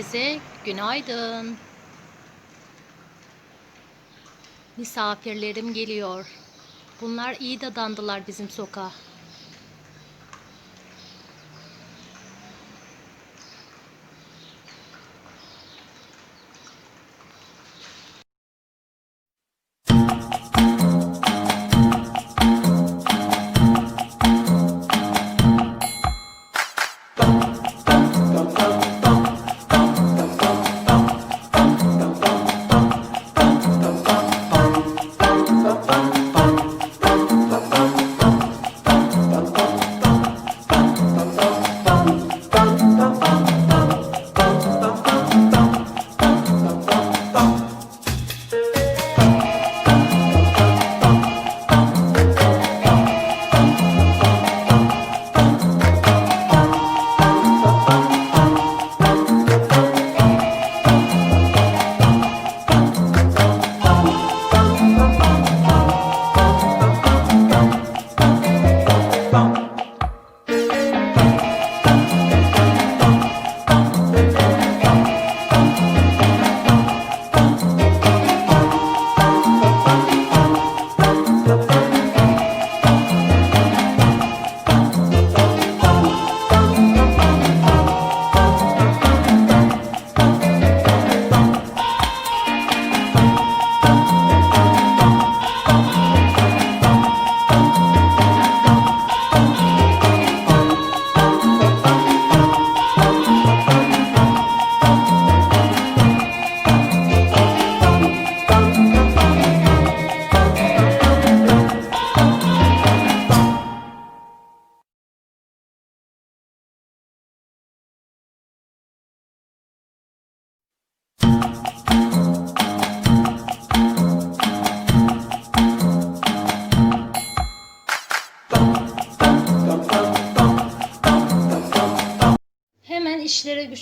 Herkese günaydın. Misafirlerim geliyor. Bunlar iyi dadandılar bizim sokağa.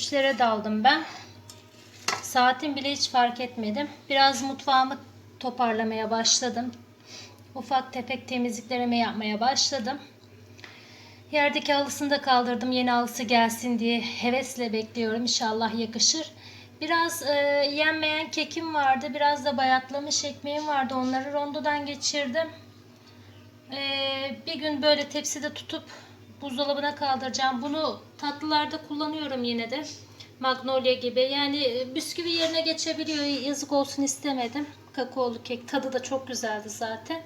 İşlere daldım ben. Saatin bile hiç fark etmedim. Biraz mutfağımı toparlamaya başladım. Ufak tefek temizliklerimi yapmaya başladım. Yerdeki halısını da kaldırdım. Yeni halısı gelsin diye hevesle bekliyorum. İnşallah yakışır. Biraz e, yenmeyen kekim vardı. Biraz da bayatlamış ekmeğim vardı. Onları rondodan geçirdim. E, bir gün böyle tepside tutup buzdolabına kaldıracağım. Bunu tatlılarda kullanıyorum yine de. Magnolia gibi. Yani e, bisküvi yerine geçebiliyor. Yazık olsun istemedim. Kakaolu kek tadı da çok güzeldi zaten.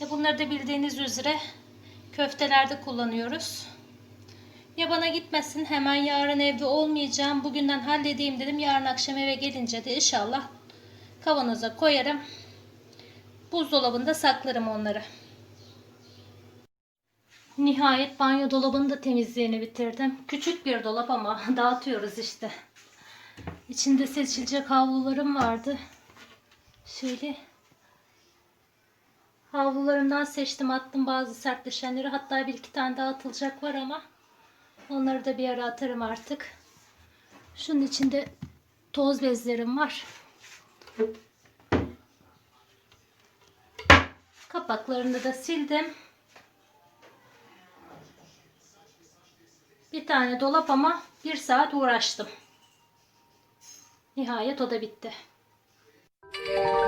E bunları da bildiğiniz üzere köftelerde kullanıyoruz. Ya bana gitmesin hemen yarın evde olmayacağım. Bugünden halledeyim dedim. Yarın akşam eve gelince de inşallah kavanoza koyarım. Buzdolabında saklarım onları. Nihayet banyo dolabını da temizliğini bitirdim. Küçük bir dolap ama dağıtıyoruz işte. İçinde seçilecek havlularım vardı. Şöyle havlularımdan seçtim attım bazı sertleşenleri. Hatta bir iki tane daha atılacak var ama onları da bir ara atarım artık. Şunun içinde toz bezlerim var. Kapaklarını da sildim. Tane dolap ama bir saat uğraştım. Nihayet o da bitti. You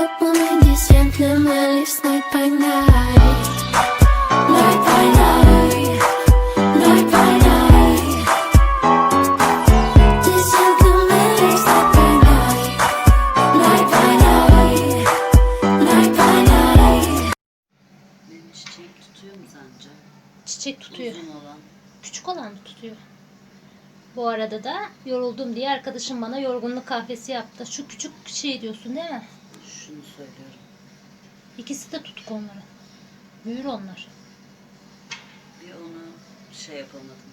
up my mind, this gentleman lives night by night. Night by night, night by night. This gentleman lives night by night. Night by night, night by night. Benim çiçeğim tutuyor mu sence? Çiçek tutuyor. Uzun olan. Küçük olan tutuyor? Bu arada da yoruldum diye arkadaşım bana yorgunluk kahvesi yaptı. Şu küçük şey diyorsun değil mi? Şunu söylüyorum. İkisi de tutuk onların. Büyür onlar. Bir onu şey yapamadım.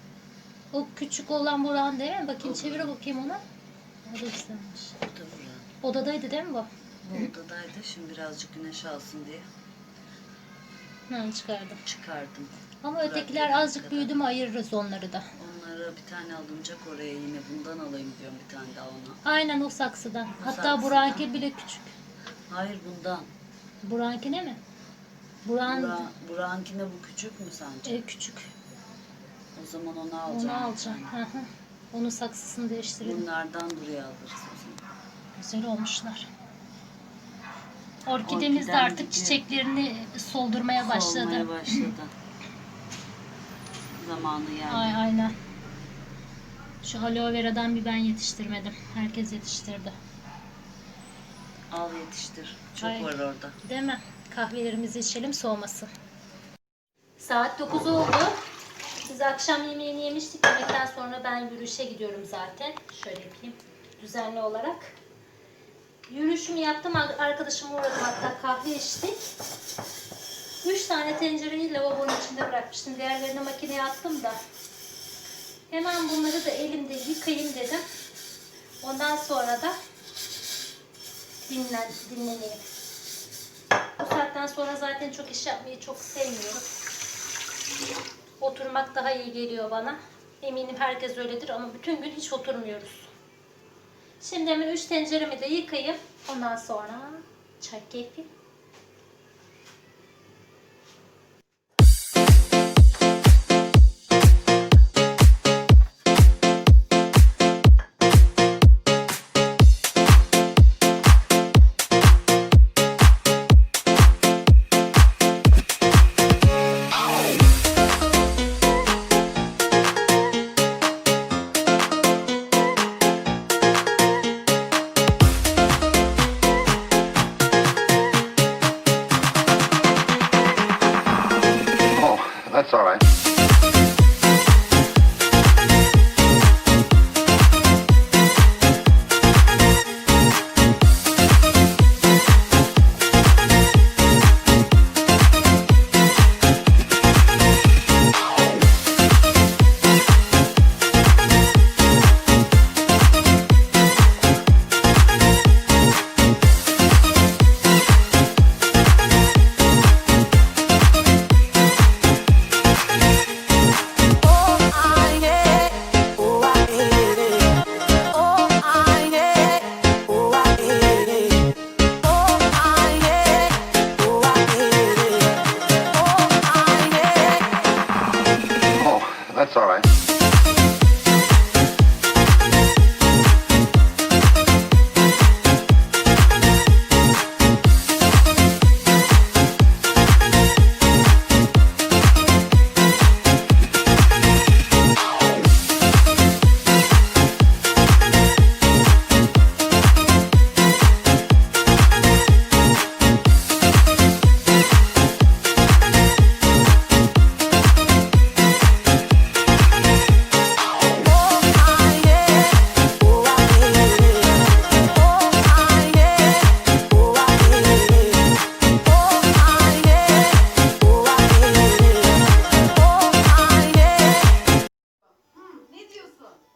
O küçük olan Burak'ın değil mi? Bakayım çevir bakayım onu. O da güzelmiş. Bu da buranın. Odadaydı değil mi bu? Bu odadaydı. Şimdi birazcık güneş alsın diye Hı, çıkardım. çıkardım. Ama Burak ötekiler azıcık kadar. büyüdü mü ayırırız onları da. Onlara bir tane alınacak oraya yine bundan alayım diyorum bir tane daha ona. Aynen o saksıdan. Hatta saksıdan. Burak'ınki bile küçük. Hayır bundan. Burak'ınki ne mi? Burak'ın Bura, Burak'ınkine bu küçük mü sence? e, küçük. O zaman onu alacağım. Onu alacağım. Onun saksısını değiştirelim. Bunlardan buraya alırız o zaman. Güzel olmuşlar. Orkidemiz de Orkiden artık gidiyor. çiçeklerini soldurmaya başladı. Solmaya başladı. Zamanı yani. Ay aynen. Şu aloe vera'dan bir ben yetiştirmedim. Herkes yetiştirdi. Al yetiştir. Çok Ay. var orada. Değil mi? Kahvelerimizi içelim soğumasın. Saat 9 oldu. Biz akşam yemeğini yemiştik. Yemekten sonra ben yürüyüşe gidiyorum zaten. Şöyle yapayım. Düzenli olarak. Yürüyüşümü yaptım. Arkadaşıma uğradım hatta kahve içtik. 3 tane tencereyi lavabonun içinde bırakmıştım. Diğerlerini makineye attım da. Hemen bunları da elimde yıkayayım dedim. Ondan sonra da dinlen, dinleneyim. Bu saatten sonra zaten çok iş yapmayı çok sevmiyorum. Oturmak daha iyi geliyor bana. Eminim herkes öyledir ama bütün gün hiç oturmuyoruz. Şimdi hemen 3 tenceremi de yıkayayım. Ondan sonra çay keyfi.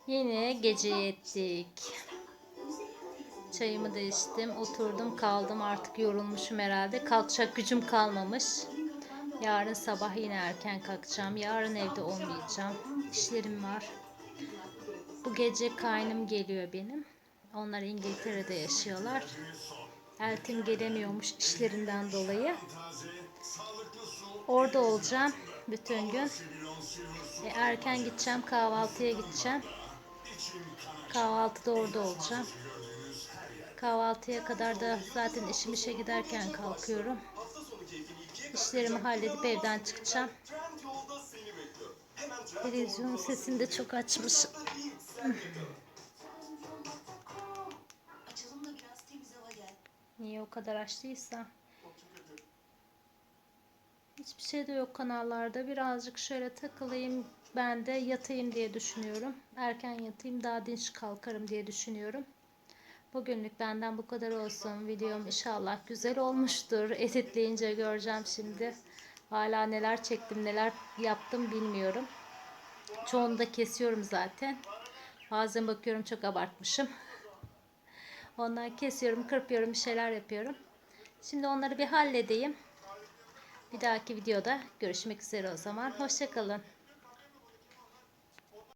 Yine gece yettik. Çayımı da içtim. Oturdum kaldım. Artık yorulmuşum herhalde. Kalkacak gücüm kalmamış. Yarın sabah yine erken kalkacağım. Yarın evde olmayacağım. İşlerim var. Bu gece kaynım geliyor benim. Onlar İngiltere'de yaşıyorlar. Eltim gelemiyormuş işlerinden dolayı. Orada olacağım bütün gün. E, erken gideceğim kahvaltıya gideceğim. Kahvaltıda orada olacağım. Kahvaltıya kadar da zaten işim işe giderken kalkıyorum. İşlerimi halledip evden çıkacağım. Televizyonun sesini de çok açmışım. Niye o kadar açtıysa. Hiçbir şey de yok kanallarda. Birazcık şöyle takılayım. Ben de yatayım diye düşünüyorum. Erken yatayım daha dinç kalkarım diye düşünüyorum. Bugünlük benden bu kadar olsun. Videom inşallah güzel olmuştur. Editleyince göreceğim şimdi. Hala neler çektim neler yaptım bilmiyorum. Çoğunu da kesiyorum zaten. Bazen bakıyorum çok abartmışım. Ondan kesiyorum, kırpıyorum, bir şeyler yapıyorum. Şimdi onları bir halledeyim. Bir dahaki videoda görüşmek üzere o zaman. Hoşçakalın.